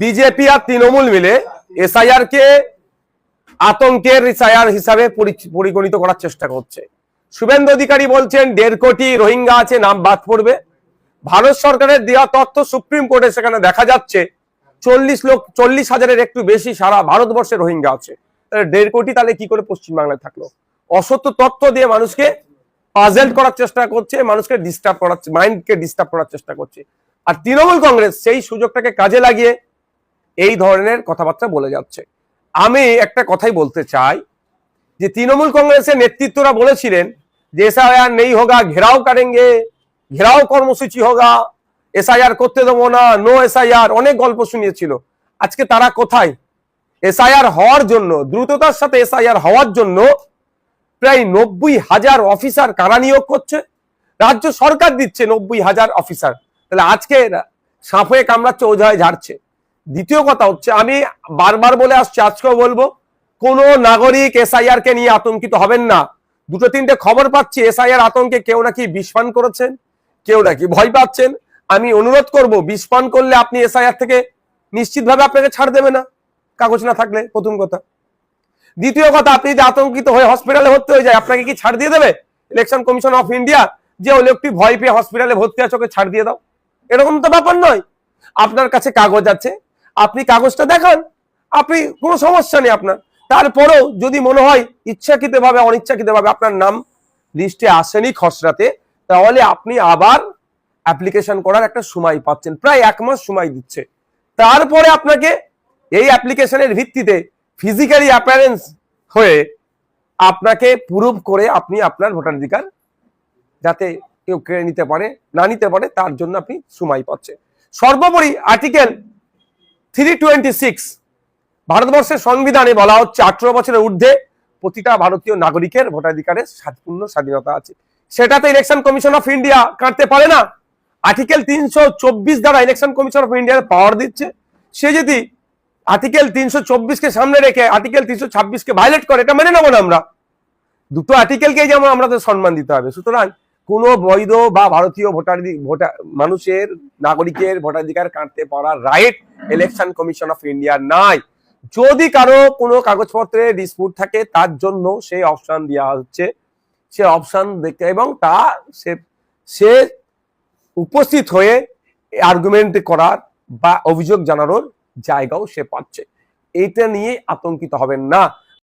BJP আর তৃণমূল মিলে SIR কে আতঙ্কের SIR হিসাবে পরিগণিত করার চেষ্টা করছে। শুভেন্দু অধিকারী বলছেন, দেড় কোটি রোহিঙ্গা আছে, নাম বাদ পড়বে। ভারত সরকারের দেওয়া তথ্য সুপ্রিম কোর্টে সেখানে দেখা যাচ্ছে, চল্লিশ লোক, চল্লিশ হাজারের একটু বেশি সারা ভারতবর্ষে রোহিঙ্গা আছে। দেড় কোটি তাহলে কি করে পশ্চিমবাংলায় থাকল? অসত্য তথ্য দিয়ে মানুষকে পাজেল করার চেষ্টা করছে, মানুষকে ডিস্টার্ব করার মাইন্ডকে ডিস্টার্ব করার চেষ্টা করছে। আর তৃণমূল কংগ্রেস সেই সুযোগটাকে কাজে লাগিয়ে এই ধরনের কথাবার্তা বলে যাচ্ছে। আমি একটা কথাই বলতে চাই যে তৃণমূল কংগ্রেসের নেতৃত্বরা বলেছিলেন যে এসআইআর নেই হোগা, ঘেরাও কারেঙ্গে, ঘেরাও কর্মসূচি হোগা, এসআইআর করতে দেবো না নো এসআইআর, অনেক গল্প শুনিয়েছিল। আজকে তারা কোথায়? এসআইআর হওয়ার জন্য, দ্রুততার সাথে এসআইআর হওয়ার জন্য প্রায় নব্বই হাজার অফিসার কারা নিয়োগ করছে? রাজ্য সরকার দিচ্ছে নব্বই হাজার অফিসার। তাহলে আজকে সাপ কামড়াচ্ছে ওঝা হয়ে ঝাড়ছে। দ্বিতীয় কথা হচ্ছে, আমি বারবার বলে আসছি, আজকেও বলব, কোন নাগরিক এসআইআর কে নিয়ে আতঙ্কিত হবেন না। দুটো তিনটে খবর পাচ্ছি এসআইআর আতঙ্কে কেউ নাকি বিষপান করেছেন? কেউ নাকি ভয় পাচ্ছেন? আমি অনুরোধ করব বিষপান করলে আপনি এসআইআর থেকে নিশ্চিতভাবে আপনাকে ছাড় দেবে না। কাগজ না থাকলে, প্রথম কথা। দ্বিতীয় কথা, আপনি যদি আতঙ্কিত হয়ে হসপিটালে ভর্তি হয়ে যায়, আপনাকে কি ছাড় দিয়ে দেবে? ইলেকশন কমিশন অফ ইন্ডিয়া যে ওই লোকটি ভয় পেয়ে হসপিটালে ভর্তি আছে, ওকে ছাড় দিয়ে দাও। এরকম তো ব্যাপার নয়। আপনার কাছে কাগজ আছে আপনি কাগজটা দেখান, আপনি কোনো সমস্যা নেই আপনার। তারপরেও যদি মনে হয় ইচ্ছাকৃতভাবে, অনিচ্ছাকৃতভাবে আপনার নাম লিস্টে আসেনি খসড়াতে, তাহলে আপনি আবার অ্যাপ্লিকেশন করার একটা সময় পাচ্ছেন। প্রায় এক মাস সময় দিচ্ছে। তারপরে আপনাকে এই অ্যাপ্লিকেশনের ভিত্তিতে ফিজিক্যালি অ্যাপারেন্স হয়ে আপনাকে প্রুভ করে আপনি আপনার ভোটাধিকার যাতে কেউ কেড়ে নিতে পারে, না নিতে পারে, তার জন্য আপনি সময় পাচ্ছে সর্বোপরি আর্টিকেল থ্রি টোয়েন্টি সিক্স। ভারতবর্ষের সংবিধানে বলা হচ্ছে আঠারো বছরের ঊর্ধ্বে প্রতিটা ভারতীয় নাগরিকের ভোটাধিকারের পূর্ণ স্বাধীনতা আছে। সেটাতে ইলেকশন কমিশন অফ ইন্ডিয়া কাটতে পারে না। আর্টিকেল তিনশো চব্বিশ দ্বারা ইলেকশন কমিশন অফ ইন্ডিয়ার পাওয়ার দিচ্ছে। সে যদি আর্টিকেল তিনশো চব্বিশকে সামনে রেখে আর্টিকেল তিনশো ছাব্বিশকে ভাইলেট করে, এটা মেনে নেব না আমরা। দুটো আর্টিকেলকেই যেমন আমাদের সম্মান দিতে হবে। সুতরাং কোনো বৈধ বা ভারতীয় ভোটার মানুষের, নাগরিকের ভোটাধিকার কাটতে পারার right election commission of India নাই। যদি কারও কোনো কাগজপত্রে ডিসপুট থাকে, তার জন্য সেই অপশন দেওয়া হচ্ছে। সে অপশন দেখতে এবং তা সে সে উপস্থিত হয়ে আর্গুমেন্ট করার বা অভিযোগ জানানোর জায়গাও সে পাচ্ছে। এইটা নিয়ে আতঙ্কিত হবেন না।